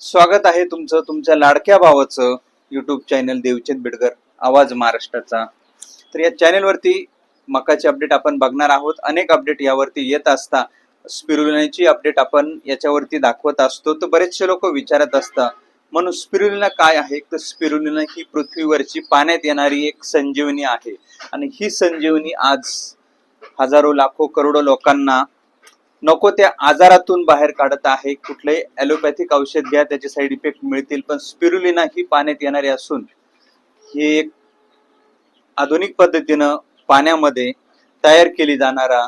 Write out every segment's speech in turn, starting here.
स्वागत आहे तुमचं तुमच्या लाडक्या भावाचं युट्यूब चॅनल देवचंद बिडकर आवाज महाराष्ट्राचा. तर या चॅनलवरती मकाचे अपडेट आपण बघणार आहोत. अनेक अपडेट यावरती येत असता स्पिरुलिनाची अपडेट आपण याच्यावरती दाखवत असतो. तर बरेचसे लोक विचारत असतात म्हणून स्पिरुलिना काय आहे? तर स्पिरुलिना ही पृथ्वीवरची पाण्यात येणारी एक संजीवनी आहे. आणि ही संजीवनी आज हजारो लाखो करोडो लोकांना नको त्या आजारातून बाहेर काढत आहे. कुठलंही ॲलोपॅथिक औषध घ्या त्याचे साईड इफेक्ट मिळतील पण स्पिरुलिना ही पाण्यात येणारी असून ही एक आधुनिक पद्धतीनं पाण्यामध्ये तयार केली जाणारा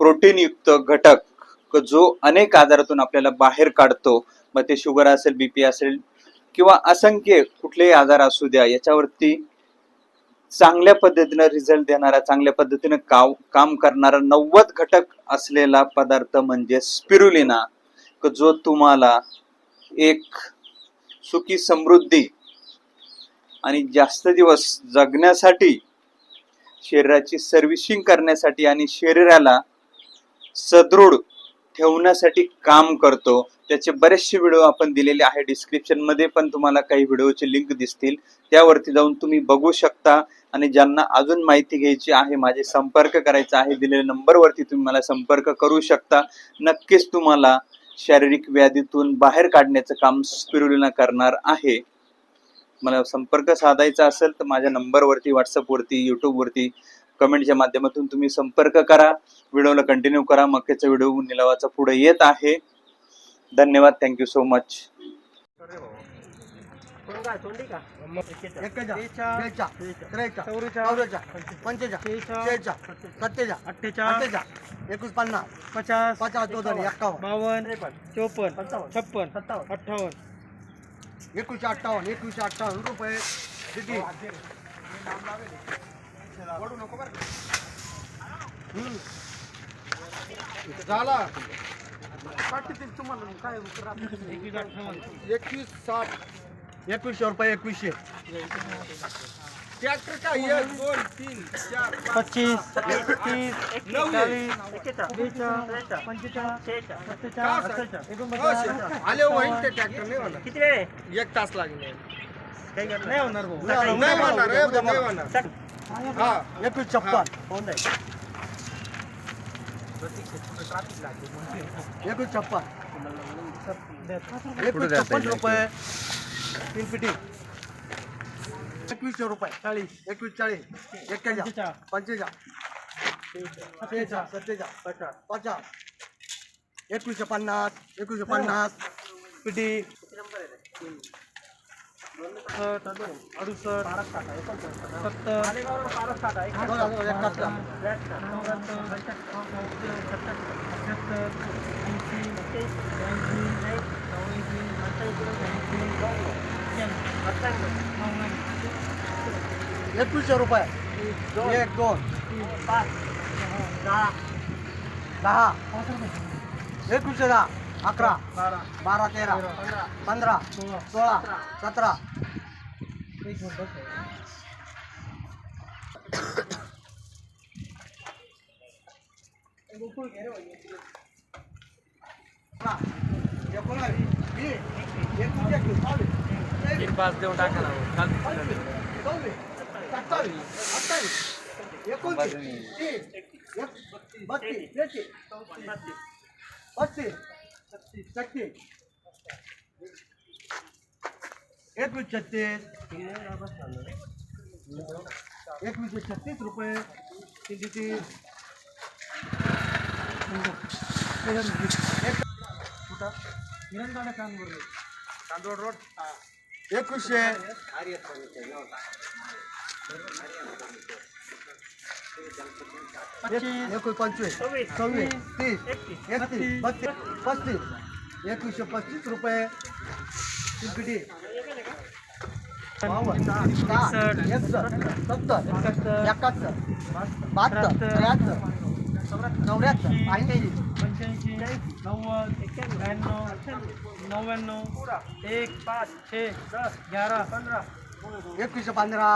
प्रोटीनयुक्त घटक जो अनेक आजारातून आपल्याला बाहेर काढतो. मग ते शुगर असेल बीपी असेल किंवा असंख्य कुठलेही आजार असू द्या याच्यावरती चांगल्या पद्धतीनं रिझल्ट देणारा चांगल्या पद्धतीनं काव काम करणारा नव्वद घटक असलेला पदार्थ म्हणजे स्पिरुलिना जो तुम्हाला एक सुखी समृद्धी आणि जास्त दिवस जगण्यासाठी शरीराची सर्व्हिसिंग करण्यासाठी आणि शरीराला सदृढ ठेवण्यासाठी काम करतो. त्याचे बरेचसे व्हिडिओ आपण दिलेले आहे. डिस्क्रिप्शनमध्ये पण तुम्हाला काही व्हिडिओचे लिंक दिसतील. त्यावरती जाऊन तुम्ही बघू शकता. आणि ज्यांना अजून माहिती घ्यायची आहे माझे संपर्क करायचा आहे दिलेल्या नंबरवरती तुम्ही मला संपर्क करू शकता. नक्कीच तुम्हाला शारीरिक व्याधीतून बाहेर काढण्याचं काम स्पिरुलिना करणार आहे. मला संपर्क साधायचा असेल तर माझ्या नंबरवरती व्हॉट्सअपवरती यूट्यूबवरती कमेंटच्या माध्यमातून तुम्ही संपर्क करा. व्हिडिओला कंटिन्यू करा. मक्याचा व्हिडिओ निलावाचा पुढे येत आहे. धन्यवाद. थँक्यू सो मच एकवीस पन्नास पचास पचास चौदा एक्कावन्न बावन्न चोपन्न छप्पन अठ्ठावन्न. एकवीसशे अठ्ठावन्न एकवीसशे अठ्ठावन्न रुपये किती. झाला. एकवीस अठ्ठावन्न एकवीस साठ. एकवीसशे रुपये एकवीसशे. ट्रॅक्टर काय? एक दोन तीन चार पच्चीस तीस चाळीस पंचेचाळीस आले होईल ते ट्रॅक्टर नाही होणार. किती वेळ एक तास लागेल नाही. होणार नाही होणार रे, नाही होणार हा एकवीस छप्पन होऊन जाईल एकवीस छप्पन एकवीस छप्पन रुपये तीन. पिटी एकवीसशे रुपये. चाळीस. एकवीस चाळीस. एक्केचाळ पंचेचाळ सत्तेचाळ सत्तेचाळ पचास. पचास. एकवीसशे पन्नास. एकवीसशे पन्नास. पिटी एकवीसशे रुपये. एक दोन. पाच दहा. एकवीसशे दहा. अकरा बारा तेरा पंधरा सोळा सतरा एक पाच देऊन टाका ना एकवीस छत्तीस एकवीसशे छत्तीस रुपये किती तीस तांदूळ रोड एकवीसशे एकोण पंचवीस सव्वीस तीस एकतीस बत्तीस पस्तीस एकवीसशे पस्तीस रुपये. सत्तर सत्तर एकाहत्तर बहात्तर त्र्याहत्तर चौऱ्याहत्तर ऐंशी पंच्याऐंशी. नव्वद ब्याण्णव नव्याण्णव एक पाच छे दस ग्यारह पंधरा एकवीसशे पंधरा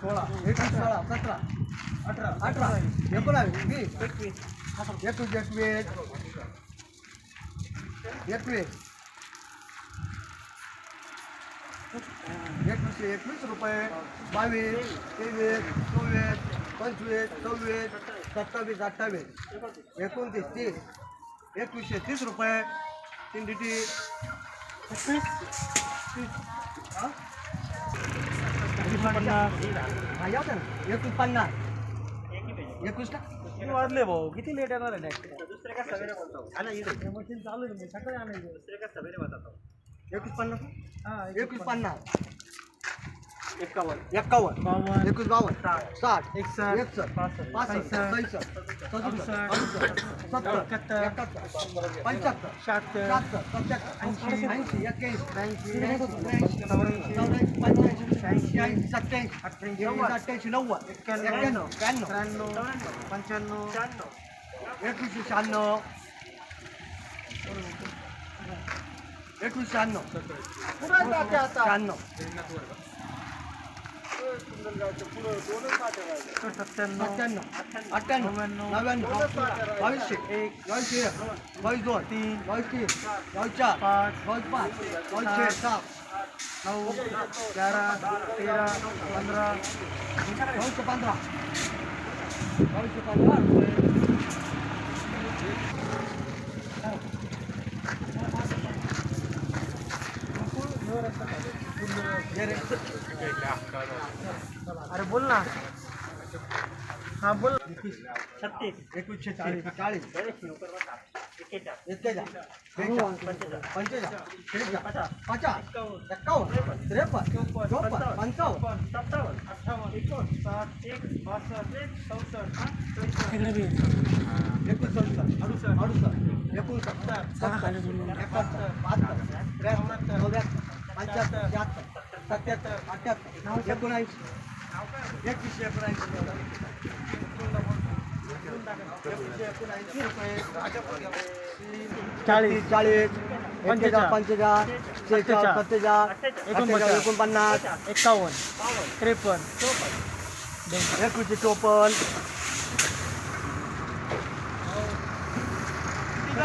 सोळा. एकवीस सोळा सतरा. अठरा अठरा एकोणावीस वीस एकवीस रुपये बावीस तेवीस चोवीस पंचवीस, सव्वीस, सत्तावीस, अठ्ठावीस। एकोणतीस, तीस। एकवीसशे तीस रुपये तीन डिटी। हा? पन्नास एकवीस एकवीस का? किती वाजले भाऊ. किती लेट येणार आहे दुसरे काय सगळे बोलतो मशीन चालू आहे सकाळी आणायचं. दुसरे काय सगळे एकवीस पन्नास हा एकवीस पन्नास. एकावन्न. एक्कावन्न बावन्न. एकवीस बावन्न. साठ. एकसष्ट. एकसष्ट. पासष्ट. पासष्ट. सदुसष्ट. सत्तर. पंच्याहत्तर. शहात्तर शहात्तर सत्याहत्तर ऐंशी, ऐंशी. एक्क्याऐंशी चौऱ्याऐंशी, चौऱ्याऐंशी. पंच्याऐंशी. शहाऐंशी, शहाऐंशी सत्याऐंशी अठ्ठ्याऐंशी, नव्वद अठ्ठ्याऐंशी नव्वद एक्क्याण्णव, ब्याण्णव त्र्याण्णव त्र्याण्णव पंच्याण्णव एकवीसशे शहाण्णव एकवीस शहाण्णव शहाण्णव सत्त्याण्णव सत्त्याण्णव अठ्ठ्याण्णव नव्याण्णव, नव्याण्णव बावीसशे एक बावीसशे एक बावीस दोन तीन बावीस तीन बावीस चार पाच बावीस पाच बावीस सात नऊ तेरा तेरा पंधरा बावीसशे पंधरा. बावीसशे पंधरा. रुपये अरे बोल ना. हा बोल. छत्तीस. एकवीसशे चाळीस. चाळीस. एक्केचाळ पंचेचाळ शेहेचाळ पचास. एक्कावन्न त्रेपन्न. चोपन्न. पंचावन्न. सत्तावन्न. अठ्ठावन्न. एकोण. साठ. एक. बासष्ट. एक. चौसष्ट. सदुसष्ट. अडुसष्ट. अडुसष्ट एकोणसत्तर सत्तर. एकाहत्तर. बहात्तर. त्र्याहत्तर. चौऱ्याहत्तर. पंच्याहत्तर. शहात्तर सत्याहत्तर. अठ्ठ्याहत्तर एकोणऐंशी. एकवीसशे एकोणऐंशी. चाळीस. चाळीस. पंचेचाळ पंचेचाळ शेहेचाळ अठ्ठेचाळ, सत्तेचाळ एकोणपन्नास, एक्कावन्न त्रेपन्न चौपन्न एकवीसशे चोपन्न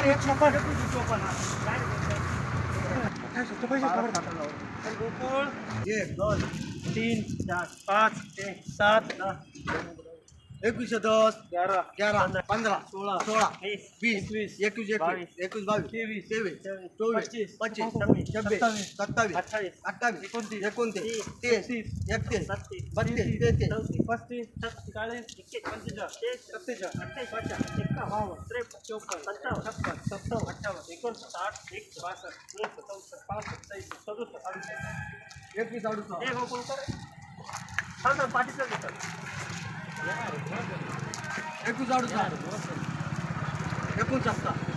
एकवीसशे चोपन्न. एक दोन तीन चार पाच एक सात एकवीसशे दस ग्यारह ग्यारह पंधरा सोळा सोळा वीस वीस एकवीस एकवीस एकवीस बावीस तेवीस तेवीस चोवीस चोवीस पच्चीस पच्चीस छब्बीस छब्बीस सत्तावीस अठ्ठावीस अठ्ठावीस एकोणतीस एकोणतीस तीस तीस एकतीस बत्तीस बत्तीस तेहतीस पस्तीस चाळीस पंचेचाळीस सत्तेचाळीस अठ्ठावीस पचास एकावन्न त्रेपन्न चौपन्न पंचावन्न छप्पन सत्तावन्न अठ्ठावन्न एकोणसाठ साठ एक बासष्ट चौसष्ट पासष्ट सहासष्ट सदुसष्ट अडुसष्ट एकवीस अडुसष्ट. हो कोण कर. चालतं पाठीचं देतात एकवीस अडुसष्ट एकोणसत्तर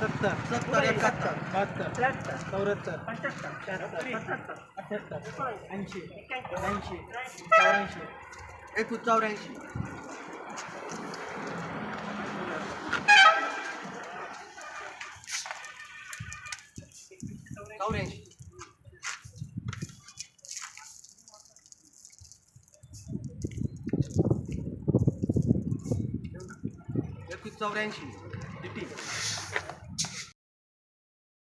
सत्तर. सत्तर एकाहत्तर. बहात्तर. त्र्याहत्तर. चौऱ्याहत्तर. पंच्याहत्तर. शहात्तर सत्तर. अठ्ठ्याहत्तर ऐंशी. ऐंशी. चौऱ्याऐंशी. एकवीस चौऱ्याऐंशी. चौऱ्याऐंशी एकवीस चौऱ्याऐंशी किती